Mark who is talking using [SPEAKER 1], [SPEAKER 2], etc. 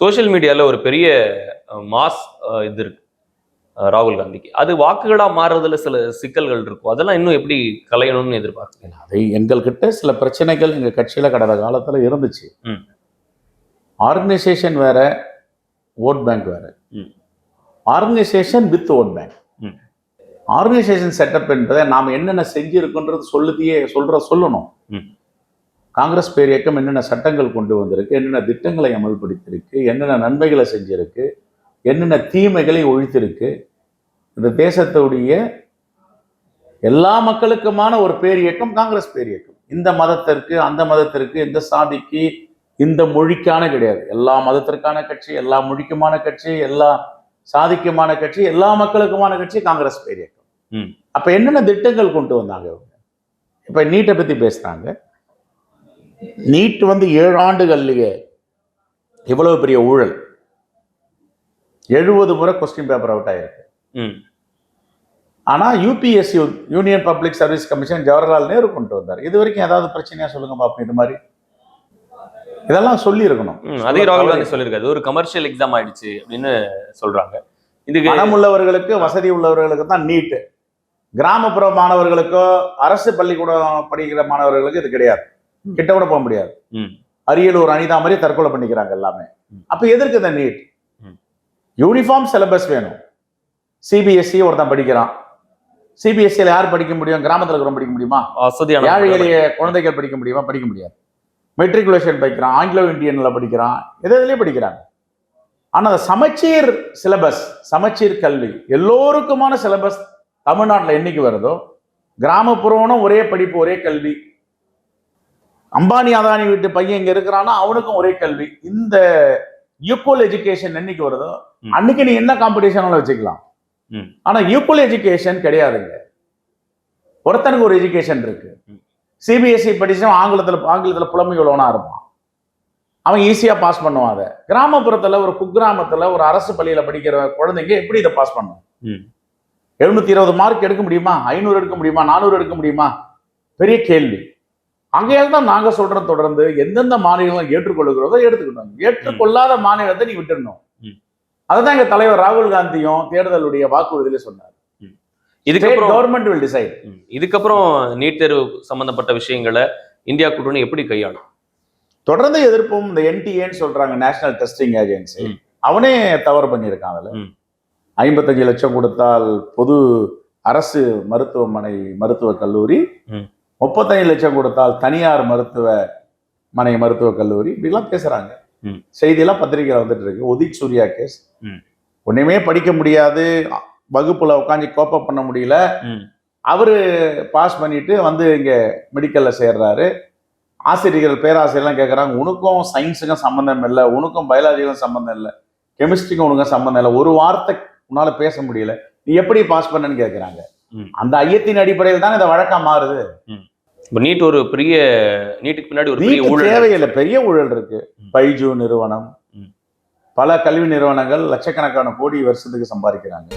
[SPEAKER 1] Social மீடியால ஒரு பெரிய மாஸ் இது இருக்கு ராகுல் காந்திக்கு அது வாக்குகளா மாறுறதுல சில சிக்கல்கள் இருக்கும் அதெல்லாம் இன்னும் எப்படி கலையணும்னு எதிர்பார்க்குறீங்க
[SPEAKER 2] அது எங்கள்கிட்ட சில பிரச்சனைகள் எங்கள் கட்சியில் கடந்த காலத்தில் இருந்துச்சு
[SPEAKER 1] ம்.
[SPEAKER 2] ஆர்கனைசேஷன் வேற ஓட் பேங்க் வேற
[SPEAKER 1] ம்.
[SPEAKER 2] ஆர்கனைசேஷன் வித் ஓட் பேங்க்
[SPEAKER 1] ம்.
[SPEAKER 2] ஆர்கனைசேஷன் செட்டப் என்பதை நாம் என்னென்ன செஞ்சிருக்கோன்றது சொல்லுதையே சொல்ற சொல்லணும்
[SPEAKER 1] ம்.
[SPEAKER 2] காங்கிரஸ் பேர் இயக்கம் என்னென்ன சட்டங்கள் கொண்டு வந்திருக்கு என்னென்ன திட்டங்களை அமல்படுத்தியிருக்கு என்னென்ன நன்மைகளை செஞ்சிருக்கு என்னென்ன தீமைகளை ஒழித்திருக்கு இந்த தேசத்துடைய எல்லா மக்களுக்குமான ஒரு பேர் இயக்கம் காங்கிரஸ் பேர் இயக்கம் இந்த மதத்திற்கு அந்த மதத்திற்கு இந்த சாதிக்கு இந்த மொழிக்கான கிடையாது. எல்லா மதத்திற்கான கட்சி எல்லா மொழிக்குமான கட்சி எல்லா சாதிக்குமான கட்சி எல்லா மக்களுக்குமான கட்சி காங்கிரஸ் பேர் இயக்கம். அப்ப என்னென்ன திட்டங்கள் கொண்டு வந்தாங்க இவங்க? இப்ப நீட்டை பத்தி பேசுறாங்க. நீட் வந்து ஏழு ஆண்டுகள்லயே இவ்வளவு பெரிய ஊழல். எழுபது முறை கொஸ்டின் பேப்பர் அவுட் ஆயிருக்கு.
[SPEAKER 1] ம்.
[SPEAKER 2] ஆனா UPSC union public service commission Jawaharlal Nehru கொண்டு வந்தார். இது வரைக்கும் ஏதாவது பிரச்சனையா சொல்லுங்க பாப்போம் இது மாதிரி. இதெல்லாம் சொல்லி இருக்கணும்
[SPEAKER 1] அதே ராகுல் காந்தி சொல்லியிருக்காரு. இது ஒரு கமர்ஷியல் எக்ஸாம் ஆயிடுச்சு அப்படின்னு சொல்றாங்க. இதுக்கு
[SPEAKER 2] பணம் உள்ளவர்களுக்கு வசதி உள்ளவர்களுக்கு தான் நீட் கிராமப்புற மாணவர்களுக்கோ அரசு பள்ளிக்கூடம் படிக்கிற மாணவர்களுக்கு இது கிடையாது. கிட்ட கூட போக முடியாது. அரியலூர் அனிதா மாதிரி தற்கொலை பண்ணிக்கிறாங்க எல்லாமே. அப்ப எதற்கு இந்த நீட். யூனிஃபார்ம் சிலபஸ் வேணும். சிபிஎஸ்சி ஒருத்தன் படிக்கிறான். சிபிஎஸ்சியில் யார் படிக்க முடியும்? கிராமத்துல இருக்கிறவங்க படிக்க முடியுமா?
[SPEAKER 1] வசதியான
[SPEAKER 2] ஏழை எளிய குழந்தைகள் படிக்க முடியுமா? படிக்க முடியாது. மெட்ரிகுலேஷன் படிக்கிறான். ஆங்கிலோ இந்தியன்ல படிக்கிறான். எது எதுலயும் படிக்கிறாங்க? ஆனா அந்த சமச்சீர் சிலபஸ் சமச்சீர் கல்வி எல்லோருக்குமான சிலபஸ் தமிழ்நாட்டுல என்னைக்கு வருதோ கிராமப்புறம்னு ஒரே படிப்பு ஒரே கல்வி அம்பானி அதானி வீட்டு பையன் இங்க இருக்கிறான்னா அவனுக்கும் ஒரே கல்வி இந்த ஈக்குவல் எஜுகேஷன் என்னைக்கு வருதோ. அன்னைக்கு நீ என்ன காம்படிஷனாலும் வச்சுக்கலாம். ஆனா ஈக்குவல் எஜுகேஷன் கிடையாதுங்க. ஒருத்தனுக்கு ஒரு எஜுகேஷன் இருக்கு. சிபிஎஸ்சி படிச்சவன் ஆங்கிலத்துல ஆங்கிலத்துல புலமை உள்ளவனா இருப்பான். அவன் ஈஸியா பாஸ் பண்ணுவான் அதை. கிராமப்புறத்துல ஒரு குக்கிராமத்துல ஒரு அரசு பள்ளியில படிக்கிற குழந்தைங்க எப்படி இதை பாஸ் பண்ணும். எழுநூத்தி இருபது மார்க் எடுக்க முடியுமா? ஐநூறு எடுக்க முடியுமா? நானூறு எடுக்க முடியுமா? பெரிய கேள்வி. அங்கேயால் தான் நாங்க சொல்றோம் தொடர்ந்து எந்தெந்த மாநிலங்கள் ஏற்றுக்கொள்ளுகிறதோ எடுத்துக்கணும். ஏற்றுக்கொள்ளாத மாநிலத்தை நீ விட்டுடணும்
[SPEAKER 1] ம்.
[SPEAKER 2] அதுதான் எங்க தலைவர் ராகுல் காந்தியும் தேர்தலுடைய வாக்குறுதியில சொன்னார்.
[SPEAKER 1] இதுக்கப்புறம்
[SPEAKER 2] கவர்மெண்ட் வில் டிசைட்
[SPEAKER 1] இதுக்கப்புறம் நீட் தேர்வு சம்பந்தப்பட்ட விஷயங்களை இந்தியா கூட்டணி எப்படி கையாளும்?
[SPEAKER 2] தொடர்ந்து எதிர்ப்பும் இந்த என்டிஏன்னு சொல்றாங்க நேஷனல் டெஸ்டிங் ஏஜென்சி. அவனே தவறு பண்ணியிருக்கான் அதுல. ஐம்பத்தஞ்சு லட்சம் கொடுத்தால் பொது அரசு மருத்துவமனை மருத்துவக் கல்லூரி. முப்பத்தஞ்சு லட்சம் கொடுத்தால் தனியார் மருத்துவ மனை மருத்துவக் கல்லூரி இப்படிலாம் பேசுறாங்க. செய்தியெல்லாம் பத்திரிகையில வந்துட்டு இருக்கு. உதித் சூர்யா கேஸ்
[SPEAKER 1] ம்.
[SPEAKER 2] ஒண்ணுமே படிக்க முடியாது. வகுப்புல உட்காந்து கோப்ப பண்ண முடியல. அவரு பாஸ் பண்ணிட்டு வந்து இங்க மெடிக்கல்ல சேர்றாரு. ஆசிரியர்கள் பேராசிரியர்லாம் கேட்குறாங்க உனக்கும் சயின்ஸுக்கும் சம்மந்தம் இல்லை. உனக்கும் பயாலஜிக்கும் சம்மந்தம் இல்லை. கெமிஸ்ட்ரிக்கும் உனக்கும் சம்மந்தம் இல்லை. ஒரு வார்த்தை உன்னால பேச முடியல. நீ எப்படி பாஸ் பண்ணன்னு கேட்குறாங்க. அந்த ஐயத்தின் அடிப்படையில் தான் இந்த வழக்கா மாறுது.
[SPEAKER 1] இப்போ நீட் ஒரு பெரிய நீட்டுக்கு பின்னாடி ஒரு பெரிய ஊழல்
[SPEAKER 2] தேவையில்லை. பெரிய ஊழல் இருக்கு. பைஜு நிறுவனம். பல கல்வி நிறுவனங்கள் லட்சக்கணக்கான கோடி வருஷத்துக்கு சம்பாதிக்கிறாங்க.